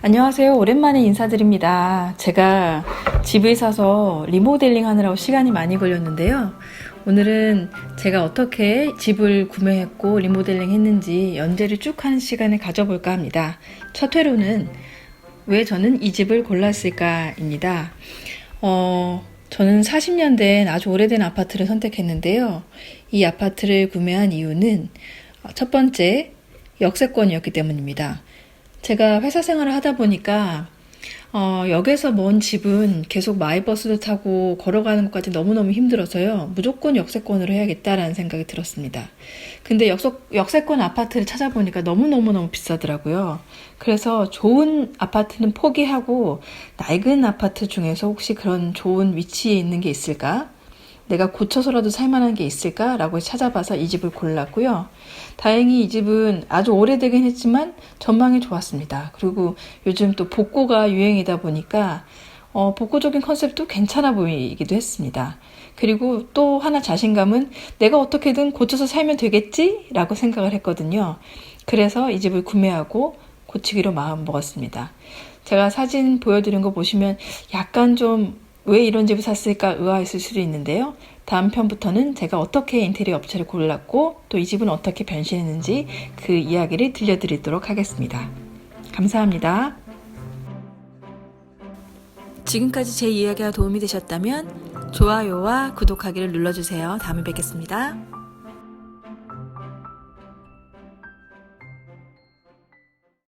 안녕하세요. 오랜만에 인사드립니다. 제가 집을 사서 리모델링 하느라고 시간이 많이 걸렸는데요. 오늘은 제가 어떻게 집을 구매했고 리모델링 했는지 연재를 쭉 하는 시간을 가져볼까 합니다. 첫 회로는 왜 저는 이 집을 골랐을까입니다. 어, 저는 40년 된 아주 오래된 아파트를 선택했는데요. 이 아파트를 구매한 이유는 첫 번째, 역세권이었기 때문입니다. 제가 회사 생활을 하다 보니까 어, 역에서 먼 집은 계속 마이버스도 타고 걸어가는 것까지 너무너무 힘들어서요. 무조건 역세권으로 해야겠다라는 생각이 들었습니다. 근데 역석, 역세권 아파트를 찾아보니까 너무너무너무 비싸더라고요. 그래서 좋은 아파트는 포기하고 낡은 아파트 중에서 혹시 그런 좋은 위치에 있는 게 있을까? 내가 고쳐서라도 살만한 게 있을까라고 찾아봐서 이 집을 골랐고요. 다행히 이 집은 아주 오래되긴 했지만 전망이 좋았습니다. 그리고 요즘 또 복고가 유행이다 보니까 어, 복고적인 컨셉도 괜찮아 보이기도 했습니다. 그리고 또 하나 자신감은 내가 어떻게든 고쳐서 살면 되겠지? 라고 생각을 했거든요. 그래서 이 집을 구매하고 고치기로 마음 먹었습니다. 제가 사진 보여드린 거 보시면 약간 좀 왜 이런 집을 샀을까 의아했을 수도 있는데요. 다음 편부터는 제가 어떻게 인테리어 업체를 골랐고 또 이 집은 어떻게 변신했는지 그 이야기를 들려드리도록 하겠습니다. 감사합니다. 지금까지 제 이야기가 도움이 되셨다면 좋아요와 구독하기를 눌러주세요. 다음에 뵙겠습니다.